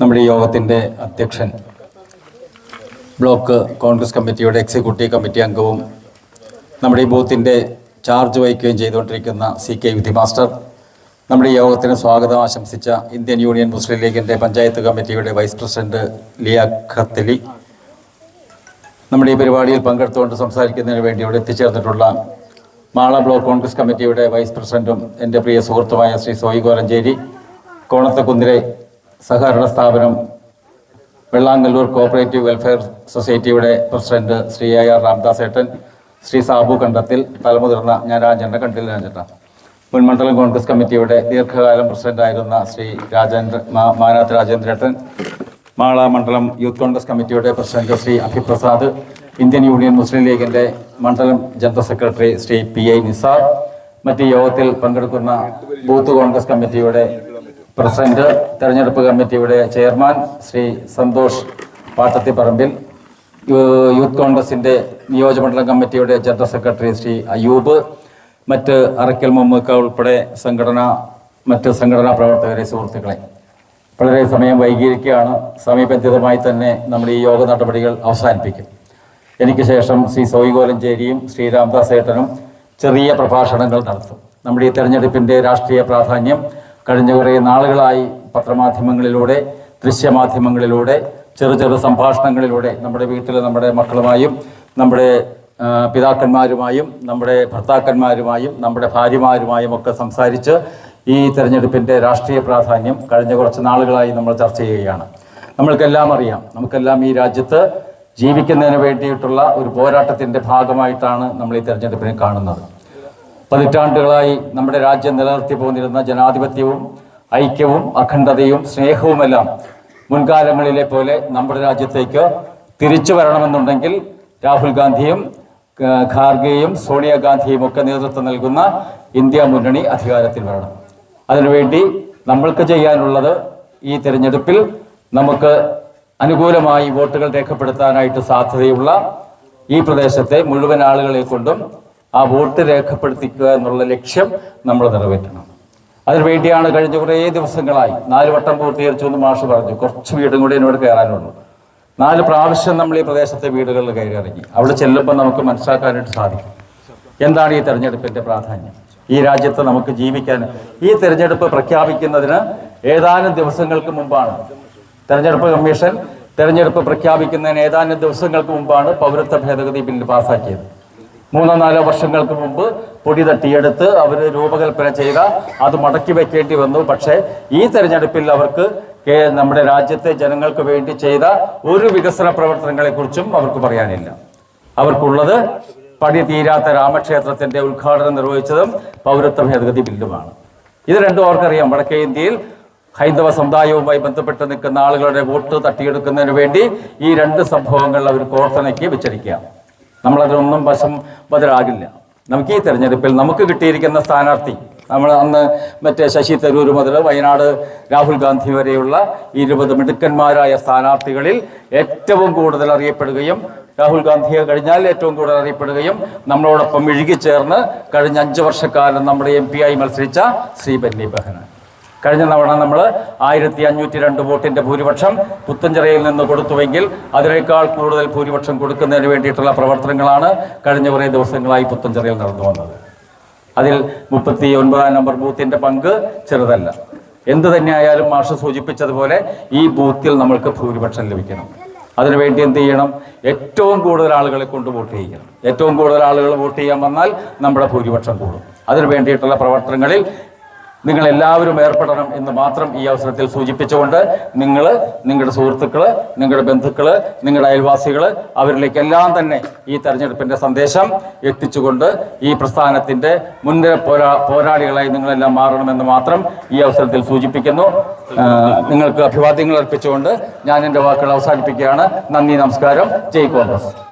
നമ്മുടെ യോഗത്തിന്റെ അധ്യക്ഷൻ ബ്ലോക്ക് കോൺഗ്രസ് കമ്മിറ്റിയുടെ എക്സിക്യൂട്ടീവ് കമ്മിറ്റി അംഗവും നമ്മുടെ ഈ ബൂത്തിന്റെ ചാർജ് വഹിക്കുകയും ചെയ്തുകൊണ്ടിരിക്കുന്ന സി കെ വിധി മാസ്റ്റർ നമ്മുടെ യോഗത്തിന് സ്വാഗതം ആശംസിച്ച ഇന്ത്യൻ യൂണിയൻ മുസ്ലിം ലീഗിന്റെ പഞ്ചായത്ത് കമ്മിറ്റിയുടെ വൈസ് പ്രസിഡന്റ് ലിയ ഖത്തലി. നമ്മുടെ ഈ പരിപാടിയിൽ പങ്കെടുത്തുകൊണ്ട് സംസാരിക്കുന്നതിന് വേണ്ടി ഇവിടെ എത്തിച്ചേർന്നിട്ടുള്ള മാള ബ്ലോക്ക് കോൺഗ്രസ് കമ്മിറ്റിയുടെ വൈസ് പ്രസിഡന്റും എന്റെ പ്രിയ സുഹൃത്തുമായ ശ്രീ സോയി കോലഞ്ചേരി കോണത്തക്കുന്നിലെ സഹകരണ സ്ഥാപനം വെള്ളാങ്കല്ലൂർ കോപ്പറേറ്റീവ് വെൽഫെയർ സൊസൈറ്റിയുടെ president Shri A R Ramdas ഏട്ടൻ ശ്രീ സാബു കണ്ടത്തിൽ തലമുതിർന്ന ഞാൻ രാജേന്ദ്ര കണ്ടിൽ രാജേട്ട. മുൻ മണ്ഡലം കോൺഗ്രസ് കമ്മിറ്റിയുടെ ദീർഘകാലം പ്രസിഡന്റായിരുന്ന ശ്രീ രാജേന്ദ്ര മാനാത്ത് രാജേന്ദ്രേട്ടൻ മാള മണ്ഡലം യൂത്ത് കോൺഗ്രസ് കമ്മിറ്റിയുടെ president Shri Abhiprasad Indian union മുസ്ലിം ലീഗിന്റെ മണ്ഡലം general secretary Shri P I Nisar മറ്റ് യോഗത്തിൽ പങ്കെടുക്കുന്ന ബൂത്ത് കോൺഗ്രസ് കമ്മിറ്റിയുടെ പ്രസിഡന്റ് തെരഞ്ഞെടുപ്പ് കമ്മിറ്റിയുടെ ചെയർമാൻ ശ്രീ സന്തോഷ് പാട്ടത്തിപ്പറമ്പിൽ യൂത്ത് കോൺഗ്രസിന്റെ നിയോജകമണ്ഡലം കമ്മിറ്റിയുടെ ജനറൽ സെക്രട്ടറി ശ്രീ അയൂബ് മറ്റ് അറക്കൽ മമ്മൂക്ക ഉൾപ്പെടെ സംഘടന മറ്റ് സംഘടനാ പ്രവർത്തകരെ സുഹൃത്തുക്കളെ. വളരെ സമയം വൈകിയിരിക്കുകയാണ്. സമയബന്ധിതമായി തന്നെ നമ്മൾ ഈ യോഗ നടപടികൾ അവസാനിപ്പിക്കും. എനിക്ക് ശേഷം ശ്രീ സോയി കോലഞ്ചേരിയും ശ്രീ രാംദാസ് ഏട്ടനും ചെറിയ പ്രഭാഷണങ്ങൾ നടത്തും. നമ്മുടെ ഈ തെരഞ്ഞെടുപ്പിന്റെ രാഷ്ട്രീയ പ്രാധാന്യം കഴിഞ്ഞ കുറേ നാളുകളായി പത്രമാധ്യമങ്ങളിലൂടെ ദൃശ്യമാധ്യമങ്ങളിലൂടെ ചെറു ചെറു സംഭാഷണങ്ങളിലൂടെ നമ്മുടെ വീട്ടിൽ നമ്മുടെ മക്കളുമായും നമ്മുടെ പിതാക്കന്മാരുമായും നമ്മുടെ ഭർത്താക്കന്മാരുമായും നമ്മുടെ ഭാര്യമാരുമായും ഒക്കെ സംസാരിച്ച് ഈ തെരഞ്ഞെടുപ്പിന്റെ രാഷ്ട്രീയ പ്രാധാന്യം കഴിഞ്ഞ കുറച്ച് നാളുകളായി നമ്മൾ ചർച്ച ചെയ്യുകയാണ്. നമ്മൾക്കെല്ലാം അറിയാം നമുക്കെല്ലാം ഈ രാജ്യത്ത് ജീവിക്കുന്നതിന് വേണ്ടിയിട്ടുള്ള ഒരു പോരാട്ടത്തിന്റെ ഭാഗമായിട്ടാണ് നമ്മൾ ഈ തെരഞ്ഞെടുപ്പിനെ കാണുന്നത്. പതിറ്റാണ്ടുകളായി നമ്മുടെ രാജ്യം നിലനിർത്തി പോന്നിരുന്ന ജനാധിപത്യവും ഐക്യവും അഖണ്ഡതയും സ്നേഹവുമെല്ലാം മുൻകാലങ്ങളിലെ പോലെ നമ്മുടെ രാജ്യത്തേക്ക് തിരിച്ചു വരണമെന്നുണ്ടെങ്കിൽ രാഹുൽ ഗാന്ധിയും ഖാർഗെയും സോണിയാഗാന്ധിയും ഒക്കെ നേതൃത്വം നൽകുന്ന ഇന്ത്യ മുന്നണി അധികാരത്തിൽ വരണം. അതിനുവേണ്ടി നമ്മൾക്ക് ചെയ്യാനുള്ളത് ഈ തിരഞ്ഞെടുപ്പിൽ നമുക്ക് അനുകൂലമായി വോട്ടുകൾ രേഖപ്പെടുത്താനായിട്ട് സാധ്യതയുള്ള ഈ പ്രദേശത്തെ മുഴുവൻ ആളുകളെ കൊണ്ടും ആ വോട്ട് രേഖപ്പെടുത്തിക്കുക എന്നുള്ള ലക്ഷ്യം നമ്മൾ നിറവേറ്റണം. അതിനുവേണ്ടിയാണ് കഴിഞ്ഞ കുറേ ദിവസങ്ങളായി നാല് വട്ടം പൂർത്തീകരിച്ചു എന്ന് മാഷ് പറഞ്ഞു. കുറച്ച് വീടും കൂടി എന്നോട് കയറാനുള്ളൂ. നാല് പ്രാവശ്യം നമ്മൾ ഈ പ്രദേശത്തെ വീടുകളിൽ കയറി ഇറങ്ങി അവിടെ ചെല്ലുമ്പോൾ നമുക്ക് മനസ്സിലാക്കാനായിട്ട് സാധിക്കും. എന്താണ് ഈ തെരഞ്ഞെടുപ്പിന്റെ പ്രാധാന്യം? ഈ രാജ്യത്ത് നമുക്ക് ജീവിക്കാൻ ഈ തെരഞ്ഞെടുപ്പ് പ്രഖ്യാപിക്കുന്നതിന് ഏതാനും ദിവസങ്ങൾക്ക് മുമ്പാണ് തെരഞ്ഞെടുപ്പ് കമ്മീഷൻ തെരഞ്ഞെടുപ്പ് പ്രഖ്യാപിക്കുന്നതിന് ഏതാനും ദിവസങ്ങൾക്ക് മുമ്പാണ് പൗരത്വ ഭേദഗതി ബില്ല് പാസാക്കിയത് മൂന്നോ നാലോ വർഷങ്ങൾക്ക് മുമ്പ് പൊടി തട്ടിയെടുത്ത് അവർ രൂപകൽപ്പന ചെയ്ത അത് മടക്കി വെക്കേണ്ടി വന്നു. പക്ഷേ ഈ തെരഞ്ഞെടുപ്പിൽ അവർക്ക് നമ്മുടെ രാജ്യത്തെ ജനങ്ങൾക്ക് വേണ്ടി ചെയ്ത ഒരു വികസന പ്രവർത്തനങ്ങളെക്കുറിച്ചും അവർക്ക് പറയാനില്ല. അവർക്കുള്ളത് പണി തീരാത്ത രാമക്ഷേത്രത്തിന്റെ ഉദ്ഘാടനം നിർവഹിച്ചതും പൗരത്വ ഭേദഗതി ബില്ലുമാണ്. ഇത് രണ്ടും അവർക്കറിയാം. വടക്കേ ഇന്ത്യയിൽ ഹൈന്ദവ സമുദായവുമായി ബന്ധപ്പെട്ട് നിൽക്കുന്ന ആളുകളുടെ വോട്ട് തട്ടിയെടുക്കുന്നതിന് വേണ്ടി ഈ രണ്ട് സംഭവങ്ങൾ അവർ കോർത്തിണക്കി വെച്ചിരിക്കുക നമ്മളതിനൊന്നും വശം ബദലാകില്ല നമുക്ക് ഈ തെരഞ്ഞെടുപ്പിൽ നമുക്ക് കിട്ടിയിരിക്കുന്ന സ്ഥാനാർത്ഥി നമ്മൾ അന്ന് മറ്റേ ശശി തരൂർ മുതൽ വയനാട് രാഹുൽ ഗാന്ധി വരെയുള്ള ഇരുപത് മിടുക്കന്മാരായ സ്ഥാനാർത്ഥികളിൽ ഏറ്റവും കൂടുതൽ അറിയപ്പെടുകയും രാഹുൽ ഗാന്ധിയെ കഴിഞ്ഞാൽ ഏറ്റവും കൂടുതൽ അറിയപ്പെടുകയും നമ്മളോടൊപ്പം ഇഴുകിച്ചേർന്ന് കഴിഞ്ഞ അഞ്ച് വർഷക്കാലം നമ്മുടെ എം ആയി മത്സരിച്ച ശ്രീ ബന്നി ബെഹനാൻ. കഴിഞ്ഞ തവണ നമ്മൾ ആയിരത്തി അഞ്ഞൂറ്റി രണ്ട് വോട്ടിന്റെ ഭൂരിപക്ഷം പുത്തഞ്ചിറയിൽ നിന്ന് കൊടുത്തുവെങ്കിൽ അതിനേക്കാൾ കൂടുതൽ ഭൂരിപക്ഷം കൊടുക്കുന്നതിന് വേണ്ടിയിട്ടുള്ള പ്രവർത്തനങ്ങളാണ് കഴിഞ്ഞ കുറേ ദിവസങ്ങളായി പുത്തഞ്ചിറയിൽ നടന്നു വന്നത്. അതിൽ മുപ്പത്തി ഒൻപതാം നമ്പർ ബൂത്തിന്റെ പങ്ക് ചെറുതല്ല. എന്ത് തന്നെയായാലും മാഷ് സൂചിപ്പിച്ചതുപോലെ ഈ ബൂത്തിൽ നമ്മൾക്ക് ഭൂരിപക്ഷം ലഭിക്കണം. അതിനുവേണ്ടി എന്ത് ചെയ്യണം? ഏറ്റവും കൂടുതൽ ആളുകളെ കൊണ്ട് വോട്ട് ചെയ്യണം. ഏറ്റവും കൂടുതൽ ആളുകൾ വോട്ട് ചെയ്യാൻ വന്നാൽ നമ്മുടെ ഭൂരിപക്ഷം കൂടും. അതിനു വേണ്ടിയിട്ടുള്ള പ്രവർത്തനങ്ങളിൽ നിങ്ങൾ എല്ലാവരും ഏർപ്പെടണം എന്ന് മാത്രം ഈ അവസരത്തിൽ സൂചിപ്പിച്ചുകൊണ്ട് നിങ്ങൾ നിങ്ങളുടെ സുഹൃത്തുക്കൾ നിങ്ങളുടെ ബന്ധുക്കൾ നിങ്ങളുടെ അയൽവാസികൾ അവരിലേക്കെല്ലാം തന്നെ ഈ തെരഞ്ഞെടുപ്പിന്റെ സന്ദേശം എത്തിച്ചുകൊണ്ട് ഈ പ്രസ്ഥാനത്തിന്റെ മുൻനിര പോരാ പോരാളികളായി നിങ്ങളെല്ലാം മാറണമെന്ന് മാത്രം ഈ അവസരത്തിൽ സൂചിപ്പിക്കുന്നു. നിങ്ങൾക്ക് അഭിവാദ്യങ്ങൾ അർപ്പിച്ചുകൊണ്ട് ഞാൻ എന്റെ വാക്കുകൾ അവസാനിപ്പിക്കുകയാണ്. നന്ദി നമസ്കാരം. ജയ് കോൺഗ്രസ്.